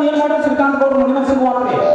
ini yang ada sirkan korun ini masih kuat deh.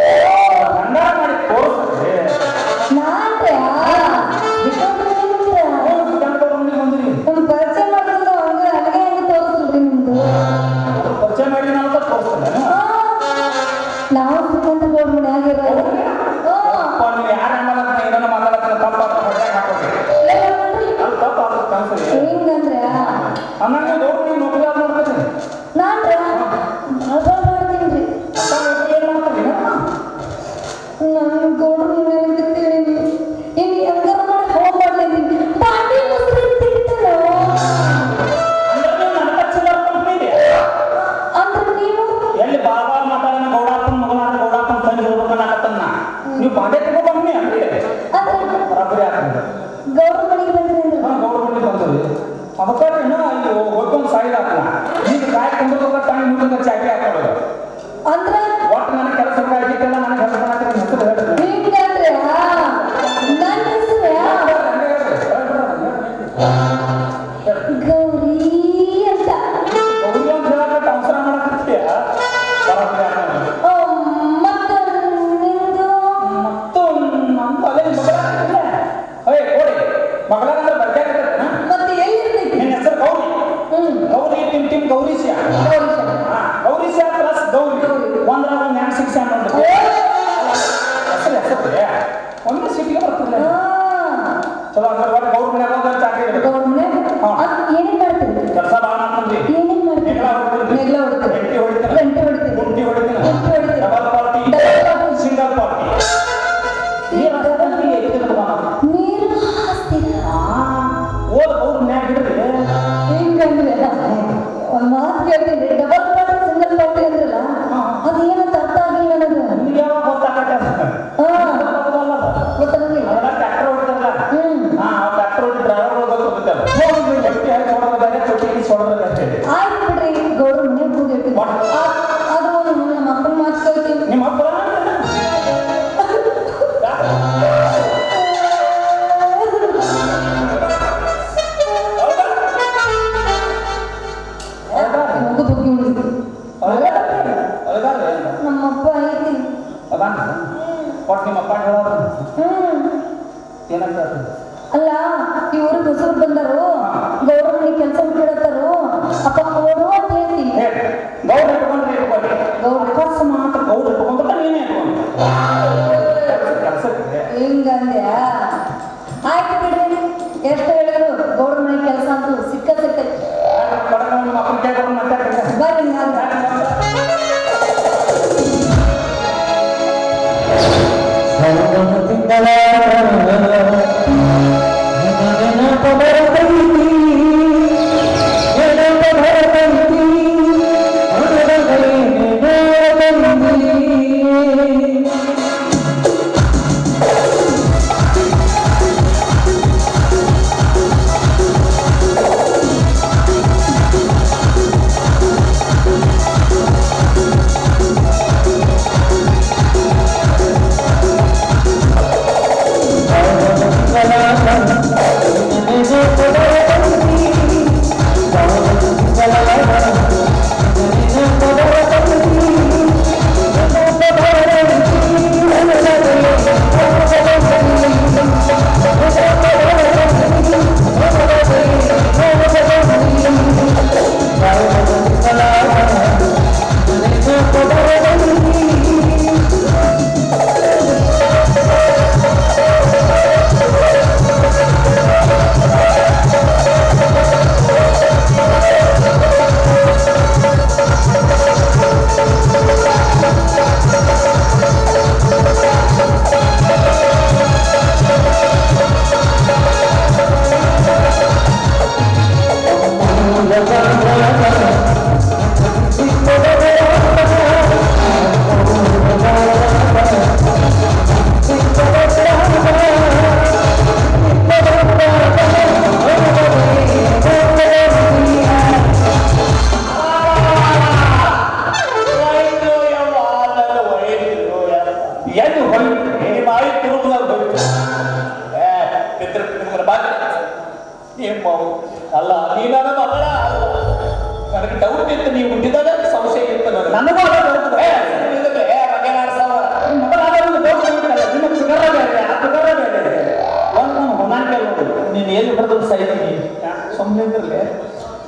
ಇದ್ರಲ್ಲೇ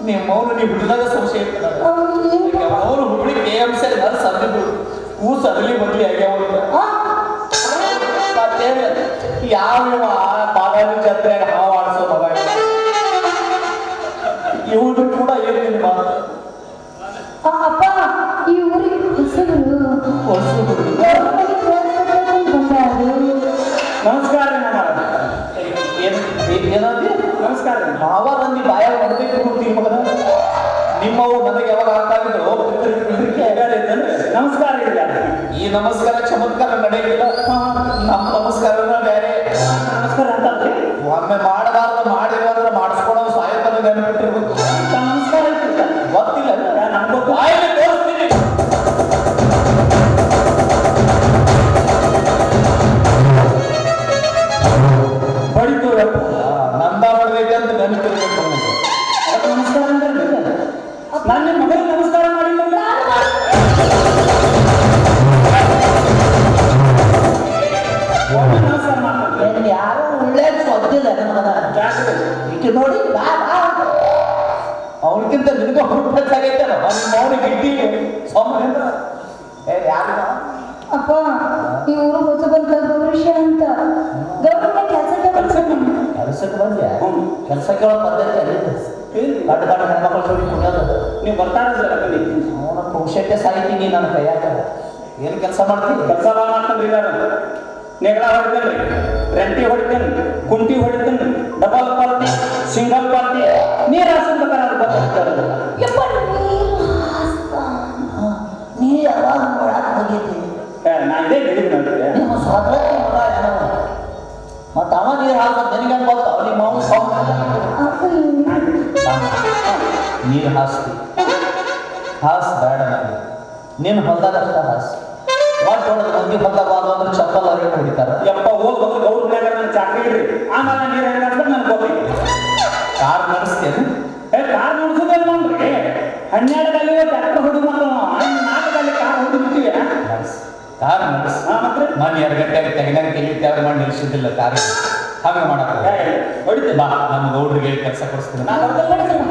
ನಿಮ್ಮ ಮೌನ ನೀವು ಹುಡುಗಾದ ಸಂಶಯ ನನಗೆ ಅವರು ಹುಬ್ಳಿ ಕೆ ಎಂ ಸಿ ಅಲ್ಲಿ ಅಂದಿದ್ರು ಕೂಸು ಅಗಲಿ ಬದಲಿ ಆಗ್ಯಾವ. ಯಾವ ಬಾಬಾಜಿ ಜಾತ್ರೆ ಹಾವು ಆಡಿಸೋ ಮಗ ಇವ್ರು ಕೂಡ ಏನಿಲ್ಲ ಮಾತು? ಅಪ್ಪ ಈ ಊರಿಗೆ ಹೆಸರು. ಹೊಸು ಹುಡುಗ. ಬಂದಾರು ನಮಸ್ಕಾರ ರೀ ಮಾಮ. ನಮಸ್ಕಾರ ಭಾವ ಮಾವ ಕೊಡ್ತೀವಿ ಮಗನ ನಿಮ್ಮವು ನನಗೆ ಯಾವಾಗ ಇದ್ದೇನ್ರಿ? ನಮಸ್ಕಾರ ಇಲ್ಲ ಈ ನಮಸ್ಕಾರ ಚಮತ್ಕಾರ ನಡೆಯಲಿಲ್ಲ ನಮ್ಮ ನಮಸ್ಕಾರನ ಬೇರೆ ನಮಸ್ಕಾರ ಅಂತ? ಒಮ್ಮೆ ಮಾಡಬಾರ್ದು ಮಾಡ್ತಾರೆ ಯಾರು ಒಳ್ಳೆಯದು ಒದ್ದಿಲ್ಲ ನಮ್ಮದ ನೋಡಿ ಬಾ ಬಾ. ಅವ್ರಿಗಿಂತ ನಿನಗೆ ಹುಟ್ಟಾಗೈತಲ್ಲ ನಿಮ್ಮ ಗಿಡ್ಡಿ ಇಡ್ಡಿ ಸೊಮ್ಮನೆ ಏ ಯಾರು? ಅಪ್ಪ ಈ ಊರು ಹೊಸ ಬಂದ ಗೌರೀಶ ಅಂತ. ಗೌರ್ಮೆಂಟ್ ಕೆಲಸಕ್ಕೆ ಬರ್ತಾನೆ ಕೆಲಸಕ್ಕೆ ಬಂದ್ಯಾ? ಹ್ಮ್. ಕೆಲಸಕ್ಕೆ ಒಳಗೆ ಪದ್ಧತಿ ಅಲ್ಲಿದ್ದು ದೊಡ್ಡ ಗಂಡ ಹೆಣ್ಮಕ್ಳು ಜೋಡಿ ಕುಡಿಯೋದು ನೀವು ಬರ್ತಾ ಬನ್ನಿ. ಅವನ ಪುರುಷಕ್ಕೆ ಸಾಯ್ತೀನಿ ನನ್ನ ಕೈಯಾಗ. ಏನು ಕೆಲಸ ಮಾಡ್ತೀನಿ ಕೆಲಸ ಮಾಡ್ತೀನಿ ಇದಾರ ನೆಗಳ ಹೊಡಿತೇನ್ರಿ ರೆಂಟಿ ಹೊಡಿತೇನೆ ಕುಂಟಿ ಹೊಡಿತೇನೆ ಡಬಲ್ ಪಾರ್ಟಿ ಸಿಂಗಲ್ ಪಾರ್ಟಿ ನೀರ್ ಹಾಸನ್ ಪ್ರಕಾರ ಅದು ಯಪ್ಪ ನೀರು ಹಾಸ್ತ. ನೀ ಯಾವಾಗ ನೋಡಕ್ ಹೋಗಿದ್ದಿ ನಾ ಇದೇ ಹೇಳಿದ್ ನೋಡ್ರಿ ನಿಮ್ಮ ಸ್ವಾತಂತ್ರ್ಯ ಮಗ ಏನವ ಅವ ನೀರು ಹಾಕೋದು ನಿನಗೆ ಗೊತ್ತು ಅಪ್ಪ ಇವ್ನು- ನೀರು ಹಾಸ್ತಿ. ಹಾಸ್ ಬೇಡ ನನಗೆ ನಿನ್ನ ಹೊಲ್ದಾಗ ಅಷ್ಟ ಹಾಸ್. ಹೊಡೆದು ಮಂದಿ ಹೋದ ಅಂದ್ರೆ ಚಪ್ಪಲ್ ಅವ್ರಿಗೆ ಹೊಡಿತಾರ. ಯಪ್ಪ ಹೋಗ್ ಬಂದ್ರೆ ಗೌರ್ ಮನ್ಯಾಗ ನನ್ನ ಚಾಕ್ರಿ ಇಡ್ರಿ. ಆಮೇಲೆ ನೀರು ಹೆಂಗ ಅಂತ ನನ್ಗೆ ಗೊತ್ತೈತಿ ಕಾರ್ ನಡೆಸ್ತೇನೆ ಏ ಕಾರ್ ನೋಡ್ಸೋದೇ ನೋಡ್ರಿ ಹನ್ನೆರಡು ಗಲ್ಲಿ ಟ್ರ್ಯಾಕ್ಟರ್ ಹೊಡಿ ಬಂದು ನಾಲ್ಕು ಗಲ್ಲಿ ಕಾರ್ ಹೊಡಿ ಬಿಟ್ಟಿವಿ ಕಾರ್ ನಡೆಸ್. ಮನೆ ಎರಡು ಗಂಟೆಗೆ ತೆಗಿನಾಗ ತೆಗಿ ತೆಗೆದು ಮಾಡಿ ನಿಲ್ಸಿದ್ದಿಲ್ಲ ಕಾರ್ ಹಂಗೆ ಮಾಡಕ್ಕೆ ಹೊಡಿತೆ ಬಾ ನಮ್ಮ ಗೌಡ್ರಿಗೆ ಕೆಲಸ ಕೊಡಿಸ್ತೀನಿ. ನಾನು ಅರ್ಧ ಮಾಡ್ತೀನಿ